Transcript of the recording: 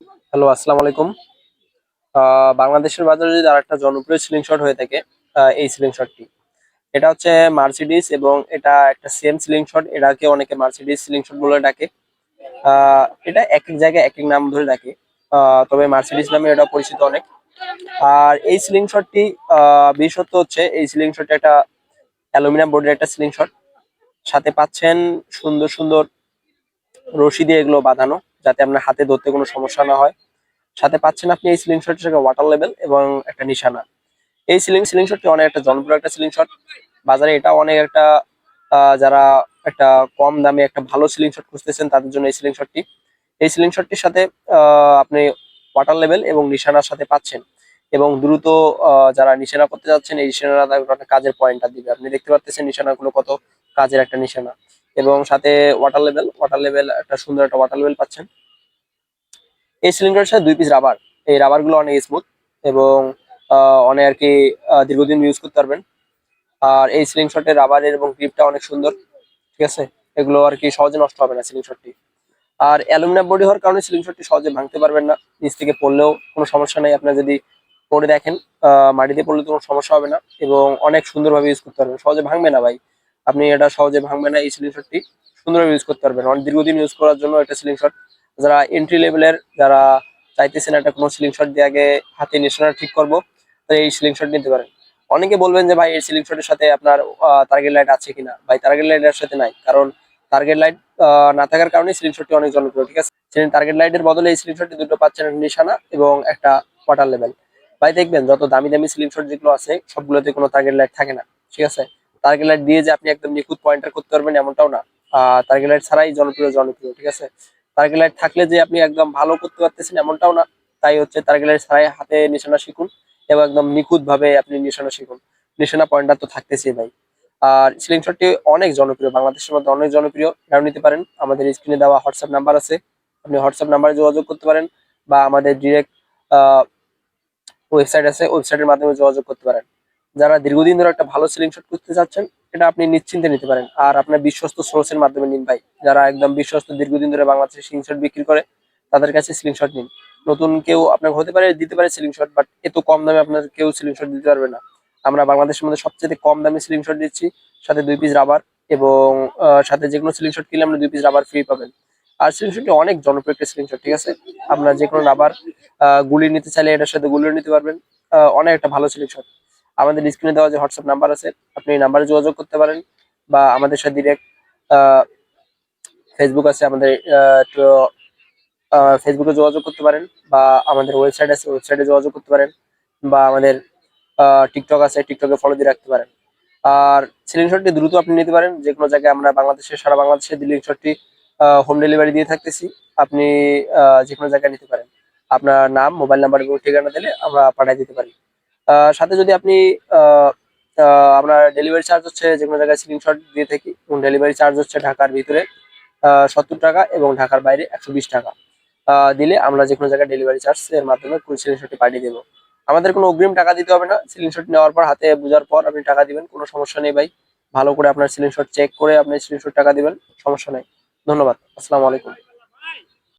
Hello, আসসালামু আলাইকুম। বাংলাদেশের বাজারে যদি আরেকটা জনপ্রিয় সিলিং শট হয়ে থাকে এই সিলিং শটটি এটা হচ্ছে মার্সিডিস এবং এটা একটা সেম সিলিং শট এটাকে অনেকে মার্সিডিস সিলিং শট বলে ডাকে। এটা এক এক জায়গায় এক এক নাম ধরে ডাকে। তবে মার্সিডিস নামে এটা পরিচিত অনেক। আর এই সিলিং শটটি বিশেষত্ব হচ্ছে এই সিলিং শটটা একটা অ্যালুমিনিয়াম বোর্ডের একটা সিলিং শট সাথে পাচ্ছেন সুন্দর সুন্দর রশি দিয়ে এগুলো বাঁধানো। যাতে আপনার হাতে ধরতে কোনো সমস্যা না হয়। সাথে পাচ্ছেন আপনি এই সিলিং শটের সঙ্গে ওয়াটার লেভেল এবং একটা নিশানা। এই সিলিং সিলিং শটটি অনেক একটা জনপ্রিয় একটা সিলিং শট বাজারে এটা অনেক একটা যারা একটা কম দামে একটা ভালো সিলিং শট খুঁজতেছেন, তাদের জন্য এই সিলিং শটটি এই সিলিং শটটির সাথে আপনি ওয়াটার লেভেল এবং নিশানার সাথে পাচ্ছেন। এবং দ্রুত যারা নিশানা করতে যাচ্ছেন, এই নিশানা কাজের পয়েন্টটা দিবে। আপনি দেখতে পাচ্ছেন নিশানাগুলো কত কাজের একটা নিশানা। এবং সাথে ওয়াটার লেভেল ওয়াটার লেভেল একটা সুন্দর একটা ওয়াটার লেভেল পাচ্ছেন। এই সিলিন্ডারের সাথে দুই পিস রাবার এই রাবারগুলো অনেক স্মুথ এবং অনেক আর কি দীর্ঘদিন ইউজ করতে পারবেন। আর এই সিলিং শটের রাবারের এবং গ্রিপটা অনেক সুন্দর, ঠিক আছে? এগুলো আর কি সহজে নষ্ট হবে না সিলিং শটটি আর অ্যালুমিনিয়াম বডি হওয়ার কারণে সিলিং শটটি সহজে ভাঙতে পারবেন না, নিচ থেকে পড়লেও কোনো সমস্যা নেই। আপনার যদি পড়ে দেখেন মাটিতে পড়লে তো কোনো সমস্যা হবে না এবং অনেক সুন্দরভাবে ইউজ করতে পারবেন। সহজে ভাঙবে না ভাই। আপনি এটা সহজে ভাঙবে না, এই সিলিং শটটি সুন্দরভাবে ইউজ করতে পারবেন। অনেক দীর্ঘদিন ইউজ করার জন্য এটা সিলিং শট যারা এন্ট্রি লেভেলের যারা চাইতেছেন একটা কোনো সিলিং শট দিয়ে আগে হাতে নিশানা ঠিক করব এই সিলিং শট নিতে পারেন। অনেকে বলবেন যে, ভাই, এই সিলিং শটের সাথে আপনার টার্গেট লাইট আছে কিনা? ভাই টার্গেট লাইটের সাথে নাই, কারণ টার্গেট লাইট না থাকার কারণে সিলিং শটটি অনেক জনপ্রিয়, ঠিক আছে? টার্গেট লাইটের বদলে এই সিলিং শটটি দুটো পাচ্ছেন একটা নিশানা এবং একটা ওয়াটার লেভেল ভাই, দেখবেন যত দামি দামি সিলিং শট যেগুলো আছে, সবগুলোতে কোনো টার্গেট লাইট থাকে না, ঠিক আছে? টার্গেট লাইট দিয়ে যে আপনি একদম নিখুঁত পয়েন্টার করতে পারবেন এমনটাও না। টার্গেট লাইট ছাড়াই জনপ্রিয় জনপ্রিয়, ঠিক আছে? টার্গেট লাইট থাকলে যে আপনি একদম ভালো করতে পারতেছেন এমনটাও না, তাই হচ্ছে টার্গেট লাইট ছাড়াই হাতে নিশানা শিখুন এবং একদম নিখুঁত ভাবে আপনি নিশানা শিখুন। নিশানা পয়েন্টার তো থাকতেছি ভাই। আর সিলিং শটটি অনেক জনপ্রিয়, বাংলাদেশের মধ্যে অনেক জনপ্রিয়, এটাও নিতে পারেন। আমাদের স্ক্রিনে দেওয়া হোয়াটসঅ্যাপ নাম্বার আছে, আপনি হোয়াটসঅ্যাপ নাম্বারে যোগাযোগ করতে পারেন বা আমাদের ডিরেক্ট ওয়েবসাইট আছে ওয়েবসাইটের মাধ্যমে যোগাযোগ করতে পারেন। যারা দীর্ঘদিন ধরে একটা ভালো সিলিং শট করতে চাচ্ছেন এটা আপনি নিশ্চিন্তে নিতে পারেন। আর আপনার বিশ্বস্ত সোর্সের মাধ্যমে নিন ভাই। যারা একদম বিশ্বস্ত দীর্ঘদিন ধরে বাংলাদেশে সিলিং শট বিক্রি করে, তাদের কাছে সিলিং শট নিন। নতুন কেউ আপনার হতে পারে, দিতে পারে সিলিং শট বাট এত কম দামে আপনার কেউ সিলিং শট দিতে পারবে না। আমরা বাংলাদেশের মধ্যে সবচেয়ে কম দামে সিলিং শট দিচ্ছি, সাথে দুই পিস রাবার এবং সাথে যে কোনো সিলিং শট কিনলে আপনি দুই পিস রাবার ফ্রি পাবেন। আর সিলিং শটটি অনেক জনপ্রিয় একটা সিলিং শট ঠিক আছে? আপনার যে কোনো রাবার গুলি নিতে চাইলে এটার সাথে গুলিও নিতে পারবেন। অনেক একটা ভালো সিলিং শট আমাদের স্ক্রিনে দেওয়া যে হোয়াটসঅ্যাপ নাম্বার আছে, আপনি এই নাম্বারে যোগাযোগ করতে পারেন বা আমাদের সাথে ডিরেক্ট ফেসবুক আছে, আমাদের ফেসবুকে যোগাযোগ করতে পারেন বা আমাদের ওয়েবসাইট আছে ওয়েবসাইটে যোগাযোগ করতে পারেন বা আমাদের টিকটক আছে টিকটকে ফলো দিয়ে রাখতে পারেন। আর সিলিং শটটি দ্রুত আপনি নিতে পারেন যে কোনো জায়গায় আমরা বাংলাদেশে, সারা বাংলাদেশে সিলিং শটটি হোম ডেলিভারি দিয়ে থাকতেছি, আপনি যে কোনো জায়গায় নিতে পারেন। আপনার নাম মোবাইল নাম্বার এবং ঠিকানা দিলে আমরা পাঠিয়ে দিতে পারি। সাথে যদি আপনি আপনার ডেলিভারি চার্জ হচ্ছে যে কোনো জায়গায় সিলিং শট দিয়ে থাকি, এবং ডেলিভারি চার্জ হচ্ছে ঢাকার ভিতরে সত্তর টাকা এবং ঢাকার বাইরে একশো বিশ টাকা দিলে আমরা যে কোনো জায়গায় ডেলিভারি চার্জ এর মাধ্যমে সিলিং শটটি পাঠিয়ে দেবো। আমাদের কোনো অগ্রিম টাকা দিতে হবে না সিলিং শট নেওয়ার পর, হাতে বোঝার পর আপনি টাকা দিবেন, কোনো সমস্যা নেই ভাই। ভালো করে আপনার সিলিং শট চেক করে আপনি সিলিং শট টাকা দিবেন, সমস্যা নেই। ধন্যবাদ, আসসালামু আলাইকুম।